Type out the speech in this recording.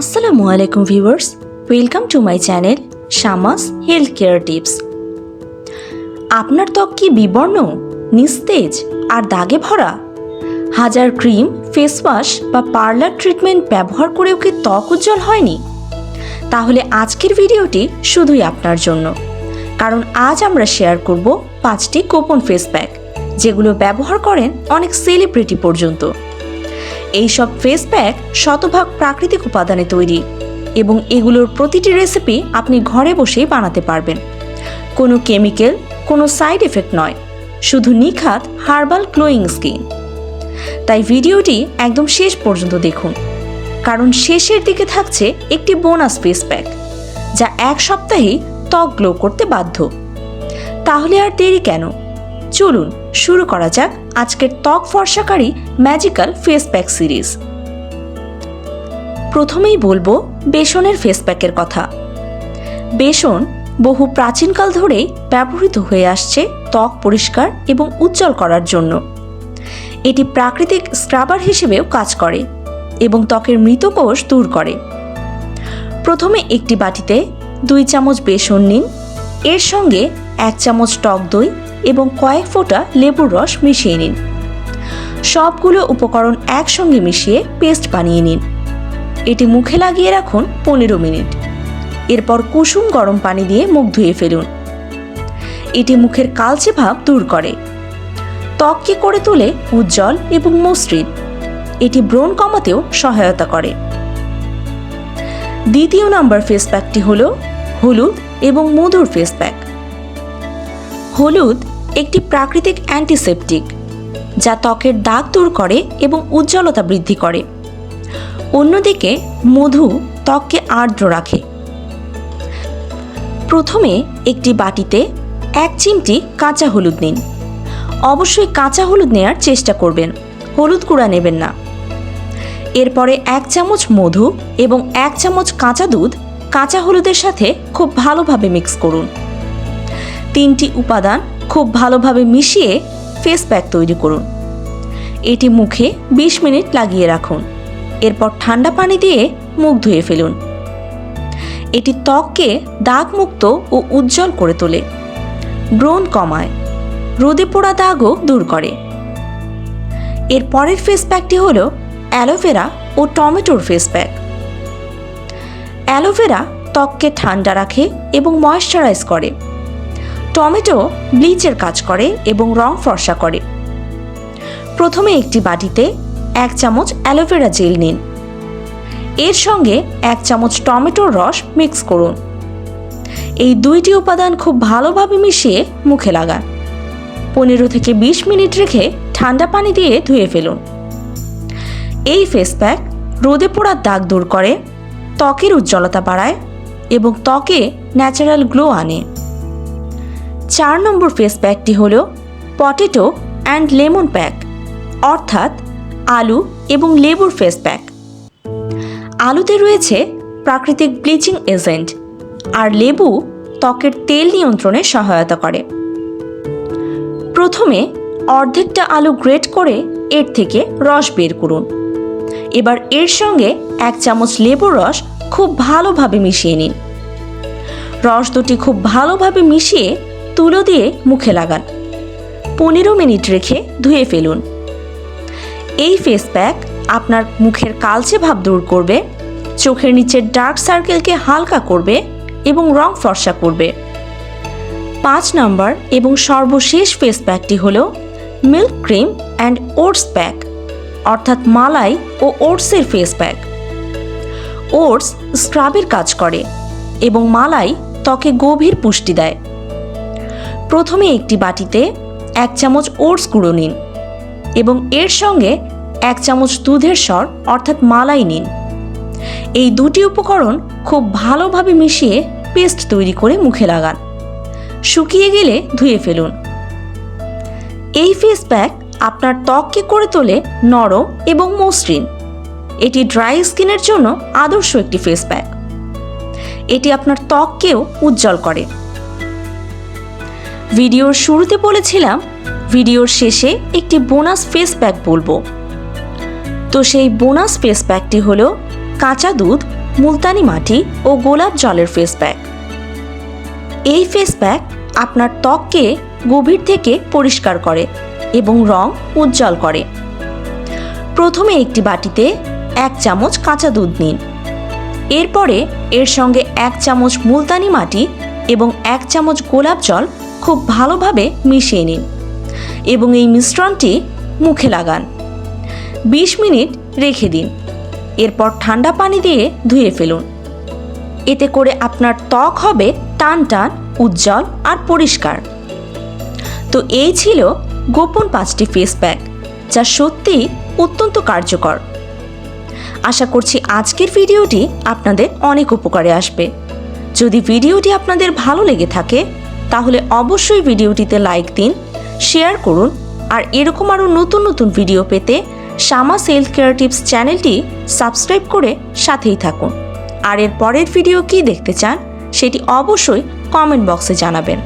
আসসালামু আলাইকুম viewers, welcome to my channel Shama's health care tips. আপনার ত্বক কি বিবর্ণ, নিস্তেজ আর দাগে ভরা? হাজার ক্রিম, ফেস ওয়াশ বা পার্লার ট্রিটমেন্ট ব্যবহার করেও কি ত্বক উজ্জ্বল হয়নি? তাহলে আজকের ভিডিওটি শুধুই আপনার জন্য। কারণ আজ আমরা শেয়ার করব পাঁচটি গোপন ফেস প্যাক, যেগুলো ব্যবহার করেন অনেক সেলিব্রিটি পর্যন্ত। এইসব ফেস প্যাক শতভাগ প্রাকৃতিক উপাদানে তৈরি এবং এগুলোর প্রতিটি রেসিপি আপনি ঘরে বসেই বানাতে পারবেন। কোনো কেমিক্যাল কোনো সাইড এফেক্ট নয়, শুধু নিখাত হার্বাল ক্লোয়িং স্কিন তাই ভিডিওটি একদম শেষ পর্যন্ত দেখুন, কারণ শেষের দিকে থাকছে একটি বোনাস ফেস প্যাক যা এক সপ্তাহেই ত্বক গ্লো করতে বাধ্য। তাহলে আর দেরি কেন? চলুন, শুরু করা যাক আজকের ত্বক ফর্সাকারী ম্যাজিক্যাল ফেস প্যাক সিরিজ। প্রথমেই বলব বেসনের ফেস প্যাকের কথা। বেসন বহু প্রাচীনকাল ধরেই ব্যবহৃত হয়ে আসছে ত্বক পরিষ্কার এবং উজ্জ্বল করার জন্য। এটি প্রাকৃতিক স্ক্রাবার হিসেবেও কাজ করে এবং ত্বকের মৃত কোষ দূর করে। প্রথমে একটি বাটিতে দুই চামচ বেসন নিন, এর সঙ্গে এক চামচ টক দই এবং কয়েক ফোঁটা লেবুর রস মিশিয়ে নিন। সবগুলো উপকরণ একসঙ্গে মিশিয়ে পেস্ট বানিয়ে নিন। এটি মুখে লাগিয়ে রাখুন পনেরো মিনিট। এরপর কুসুম গরম পানি দিয়ে মুখ ধুয়ে ফেলুন। এটি মুখের কালচে ভাব দূর করে। ত্বককে করে তোলে উজ্জ্বল এবং মসৃণ। এটি ব্রণ কমাতেও সহায়তা করে। দ্বিতীয় নম্বর ফেস প্যাকটি হল হলুদ এবং মধুর ফেস প্যাক হলুদ একটি প্রাকৃতিক অ্যান্টিসেপটিক যা ত্বকের দাগ দূর করে এবং উজ্জ্বলতা বৃদ্ধি করে। অন্যদিকে, মধু ত্বককে আর্দ্র রাখে। প্রথমে একটি বাটিতে এক চিমটি কাঁচা হলুদ নিন। অবশ্যই কাঁচা হলুদ নেয়ার চেষ্টা করবেন, হলুদ গুঁড়া নেবেন না। এরপরে এক চামচ মধু এবং এক চামচ কাঁচা দুধ কাঁচা হলুদের সাথে খুব ভালোভাবে মিক্স করুন। তিনটি উপাদান খুব ভালোভাবে মিশিয়ে ফেস প্যাক তৈরি করুন। এটি মুখে ২০ মিনিট লাগিয়ে রাখুন। এরপর ঠান্ডা পানি দিয়ে মুখ ধুয়ে ফেলুন। এটি ত্বককে দাগমুক্ত ও উজ্জ্বল করে তোলে। ব্রণ কমায়। রোদে পোড়া দাগও দূর করে। এর পরের ফেস প্যাকটি হল অ্যালোভেরা ও টমেটোর ফেস প্যাক অ্যালোভেরা ত্বককে ঠান্ডা রাখে এবং ময়শ্চারাইজ করে। টমেটো ব্লিচের কাজ করে এবং রং ফর্সা করে। প্রথমে একটি বাটিতে এক চামচ অ্যালোভেরা জেল নিন। এর সঙ্গে এক চামচ টমেটোর রস মিক্স করুন। এই দুইটি উপাদান খুব ভালোভাবে মিশিয়ে মুখে লাগান। পনেরো থেকে বিশ মিনিট রেখে ঠান্ডা পানি দিয়ে ধুয়ে ফেলুন। এই ফেস প্যাক রোদে পোড়ার দাগ দূর করে, ত্বকের উজ্জ্বলতা বাড়ায় এবং ত্বকে ন্যাচারাল গ্লো আনে। চার নম্বর ফেস প্যাকটি হল পটেটো অ্যান্ড লেমন প্যাক অর্থাৎ আলু এবং লেবুর ফেস প্যাক আলুতে রয়েছে প্রাকৃতিক ব্লিচিং এজেন্ট আর লেবু ত্বকের তেল নিয়ন্ত্রণে সহায়তা করে। প্রথমে অর্ধেকটা আলু গ্রেট করে এর থেকে রস বের করুন। এবার এর সঙ্গে এক চামচ লেবুর রস খুব ভালোভাবে মিশিয়ে নিন। রস দুটি খুব ভালোভাবে মিশিয়ে তুলো দিয়ে মুখে লাগান। পনেরো মিনিট রেখে ধুয়ে ফেলুন। এই ফেস প্যাক আপনার মুখের কালচে ভাব দূর করবে, চোখের নিচের ডার্ক সার্কেলকে হালকা করবে এবং রং ফর্সা করবে। পাঁচ নম্বর এবং সর্বশেষ ফেস প্যাকটি হল milk cream and oats pack অর্থাৎ মালাই ও ওটসের ফেস প্যাক ওটস স্ক্রাবের কাজ করে এবং মালাই ত্বকে গভীর পুষ্টি দেয়। প্রথমে একটি বাটিতে এক চামচ ওটস গুঁড়ো নিন এবং এর সঙ্গে এক চামচ দুধের স্বর অর্থাৎ মালাই নিন। এই দুটি উপকরণ খুব ভালোভাবে মিশিয়ে পেস্ট তৈরি করে মুখে লাগান। শুকিয়ে গেলে ধুয়ে ফেলুন। এই ফেস প্যাক আপনার ত্বককে করে তোলে নরম এবং মসৃণ। এটি ড্রাই স্কিনের জন্য আদর্শ একটি ফেস প্যাক এটি আপনার ত্বককেও উজ্জ্বল করে। ভিডিওর শুরুতে বলেছিলাম, ভিডিওর শেষে একটি বোনাস ফেস প্যাক বলব। তো সেই বোনাস ফেস প্যাকটি হলো কাঁচা দুধ, মুলতানি মাটি ও গোলাপ জলের ফেস প্যাক এই ফেস প্যাক আপনার ত্বককে গভীর থেকে পরিষ্কার করে এবং রং উজ্জ্বল করে। প্রথমে একটি বাটিতে এক চামচ কাঁচা দুধ নিন। এরপরে এর সঙ্গে এক চামচ মুলতানি মাটি এবং এক চামচ গোলাপ জল খুব ভালোভাবে মিশিয়ে নিন এবং এই মিশ্রণটি মুখে লাগান। বিশ মিনিট রেখে দিন। এরপর ঠান্ডা পানি দিয়ে ধুয়ে ফেলুন। এতে করে আপনার ত্বক হবে টান টান উজ্জ্বল আর পরিষ্কার। তো এই ছিল গোপন পাঁচটি ফেস প্যাক যা সত্যিই অত্যন্ত কার্যকর। আশা করছি আজকের ভিডিওটি আপনাদের অনেক উপকারে আসবে। যদি ভিডিওটি আপনাদের ভালো লেগে থাকে তাহলে অবশ্যই ভিডিওটিতে লাইক দিন শেয়ার করুন, আর এরকম আরও নতুন নতুন ভিডিও পেতে শামা সেলফ কেয়ার টিপস চ্যানেলটি সাবস্ক্রাইব করে সাথেই থাকুন। আর এর পরের ভিডিও কি দেখতে চান, সেটি অবশ্যই কমেন্ট বক্সে জানাবেন।